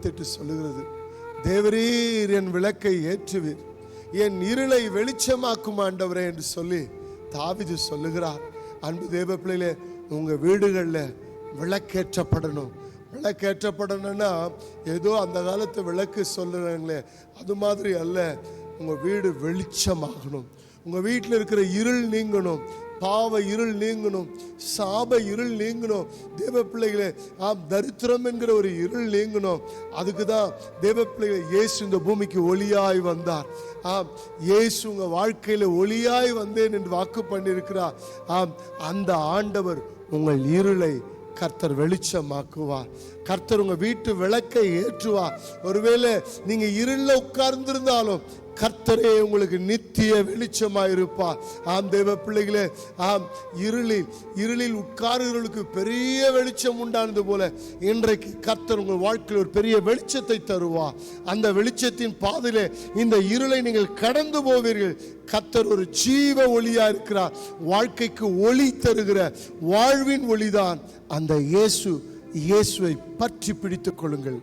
இருபத்தெட்டு சொல்லுகிறது. தேவரீர் என் விளக்கை ஏற்றுவீர். என் இருளை வெளிச்சமாக்கும் ஆண்டவரே என்று சொல்லி தாவிது சொல்லுகிறார். அன்பு தேவ பிள்ளையிலே உங்கள் வீடுகளில் விளக்கேற்றப்படணும். விளக்கேற்றப்படணும்னா ஏதோ அந்த காலத்து விளக்கு சொல்லுறாங்களே அது மாதிரி அல்ல. உங்கள் வீடு வெளிச்சமாகணும். உங்கள் வீட்டில் இருக்கிற இருள் நீங்கணும். பாவ இருள் நீங்கணும். சாப இருள் நீங்கணும். தேவ பிள்ளைகளே ஆம் தரித்திரம் என்கிற ஒரு இருள் நீங்கணும். அதுக்கு தான் தேவ பிள்ளைகளை இயேசு இந்த பூமிக்கு ஒளியாய் வந்தார். ஆம் இயேசு உங்கள் வாழ்க்கையில் ஒளியாய் வந்தேன் என்று வாக்கு பண்ணியிருக்கிறார். ஆம் அந்த ஆண்டவர் உங்கள் இருளை கர்த்தர் வெளிச்சமாக்குவார். கர்த்தர் உங்கள் வீட்டு விளக்கை ஏற்றுவார். ஒருவேளை நீங்கள் இருளில் உட்கார்ந்திருந்தாலும் கர்த்தரே உங்களுக்கு நித்திய வெளிச்சமாக இருப்பார் ஆம் தேவ பிள்ளைகளே ஆம் இருளில் இருளில் உட்காருகிறவர்களுக்கு பெரிய வெளிச்சம் உண்டானது போல இன்றைக்கு கர்த்தர் உங்கள் வாழ்க்கையில் ஒரு பெரிய வெளிச்சத்தை தருவார் அந்த வெளிச்சத்தின் பாதையிலே இந்த இருளை நீங்கள் கடந்து போவீர்கள். கத்தர் ஒரு ஜீவ ஒளியா இருக்கிறார். வாழ்க்கைக்கு ஒளி தருகிற வாழ்வின் ஒளிதான். அந்த இயேசு இயேசுவை பற்றி பிடித்துக் கொள்ளுங்கள்.